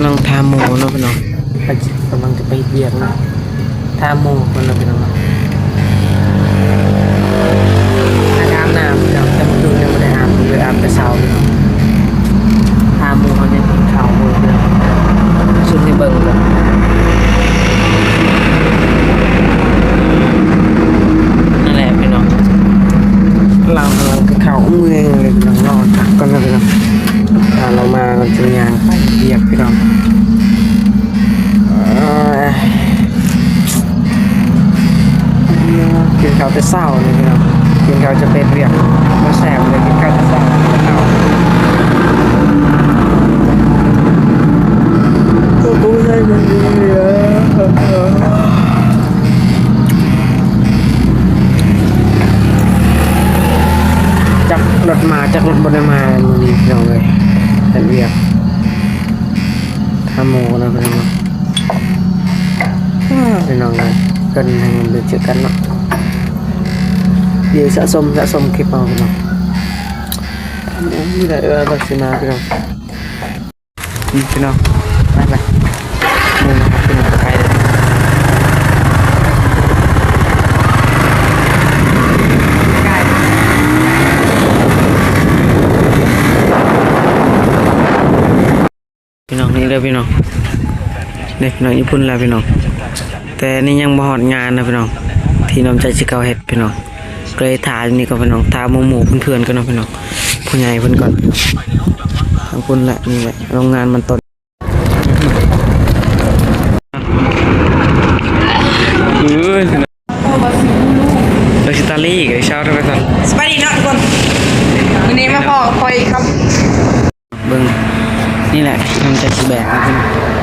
นั่งทาโมเนาะพี่น้องไปกำลังจะไปเบียกนะทาโมคนละพี่น้องเนาะอาบน้ำพี่น้องแต่เมื่อคืนยังไม่ได้อาบเลยอาบแต่เช้าพี่น้องทาโมเนี่ยกินข้าวโมพี่น้องชุดที่เบิ่งเลยนั่นแหละพี่น้องเรากำลังจะเข้าเมืองเลยพี่น้องรอทักก่อนนะพี่น้อง ถ้าเรามา กันจะยางไปเบียกพี่น้องกินข้าวจะเศร้าเลยพี่น้องกินข้าวจะเป็นเรียกมาแสบเลยกินข้าวจะเศร้าจากรถมาจากรถบนมามันดีพี่น้องเลยเป็นเรียกทำโมนะพี่น้องอ้าว พี่น้องเลยกันให้มันเดือดเจอกันเนาะเดี๋ยวสะสมสะสมคลิปเอาพี่น้องทำโมนี่แหละเออลักษณะพี่น้องนี่พี่น้องไปไปนี่นะครับพี่น้องไปเลยพี่น้องนี่เลยพี่น้องนี่พี่น้องญี่ปุ่นแล้วพี่น้อง แต่นี่ยังบ่ฮอดงานนะพี่น้อง ที่น้องใจสิเกาเฮ็ดพี่น้องก็เลยถ่ายนี่ก็พี่น้องถ่ายหมู่หมู่เพื่อนๆกันเนาะพี่น้องผู้ใหญ่เพิ่นก่อนทางคุณแหละนี่แหละโรงงานมันต้นเอ้ยเราสิตาลีกับเช้าด้วยกันสวัสดีเนาะทุกคนวันนี้มาพอคอยครับเบิ่งนี่แหละน้องใจสิแบกนะพี่น้อง